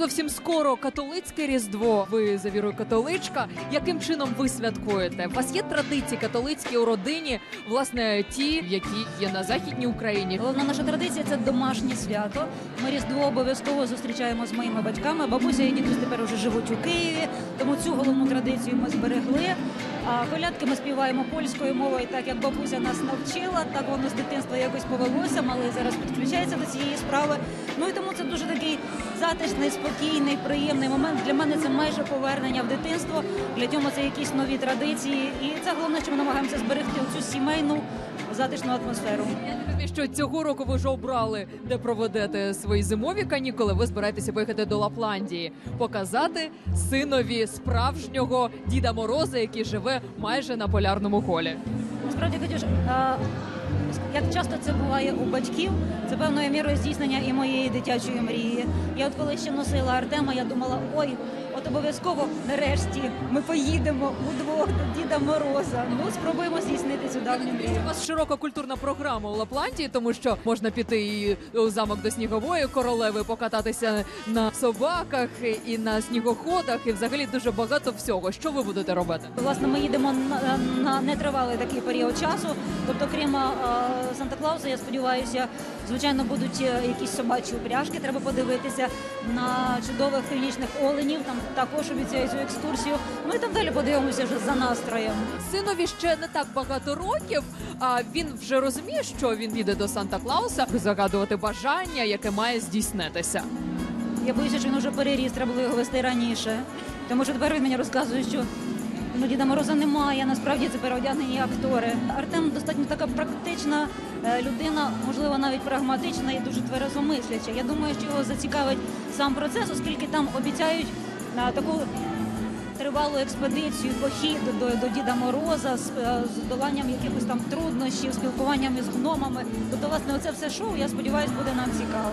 Зовсім скоро католицьке різдво. Ви за вірою католичка. Яким чином ви святкуєте? У вас є традиції католицькі у родині, власне, ті, які є на західній Україні. Головна наша традиція це домашнє свято. Ми різдво обов'язково зустрічаємо з моїми батьками. Бабуся і дідусь тепер вже живуть у Києві, тому цю головну традицію ми зберегли. А колядки ми співаємо польською мовою, так як бабуся нас навчила. Так воно з дитинства якось повелося. Малий зараз підключається до цієї справи. Ну і тому це дуже такий затишний, спокійний, приємний момент. Для мене це майже повернення в дитинство. Для Тьома це якісь нові традиції. І це головне, що ми намагаємося зберегти цю сімейну затишну атмосферу. Що цього року ви вже обрали, де проведете свої зимові канікули. Ви збираєтеся поїхати до Лапландії, показати синові справжнього Діда Мороза, який живе майже на полярному колі. Насправді, Катюш, як часто це буває у батьків, це певною мірою здійснення і моєї дитячої мрії. Я от коли ще носила Артема, я думала, ой, от обов'язково нарешті ми поїдемо удвох до Діда Мороза. Ну, спробуємо здійснити цю давню мрію. У вас широка культурна програма у Лапландії, тому що можна піти і у замок до снігової королеви, покататися на собаках і на снігоходах, і взагалі дуже багато всього. Що ви будете робити? Власне, ми їдемо на, на нетривалий такий період часу. Тобто, крім е, Санта-Клауса, я сподіваюся, звичайно, будуть е, якісь собачі упряжки. Треба подивитися на чудових північних оленів. Там також обіцяю цю екскурсію. Ну і так далі подивимося вже за настроєм. Синові ще не так багато років. А він вже розуміє, що він їде до Санта Клауса загадувати бажання, яке має здійснитися. Я боюся, що він вже переріс, треба було його вести раніше. Тому що тепер він мені розказує, що ну, Діда Мороза немає, насправді це переодягнені актори. Артем достатньо така практична е, людина, можливо, навіть прагматична і дуже тверезомисляча. Я думаю, що його зацікавить сам процес, оскільки там обіцяють на таку тривалу експедицію, похід до, до Діда Мороза з, е, з доланням якихось там труднощів, спілкуванням із гномами. Тобто, власне, оце все шоу, я сподіваюся, буде нам цікаве.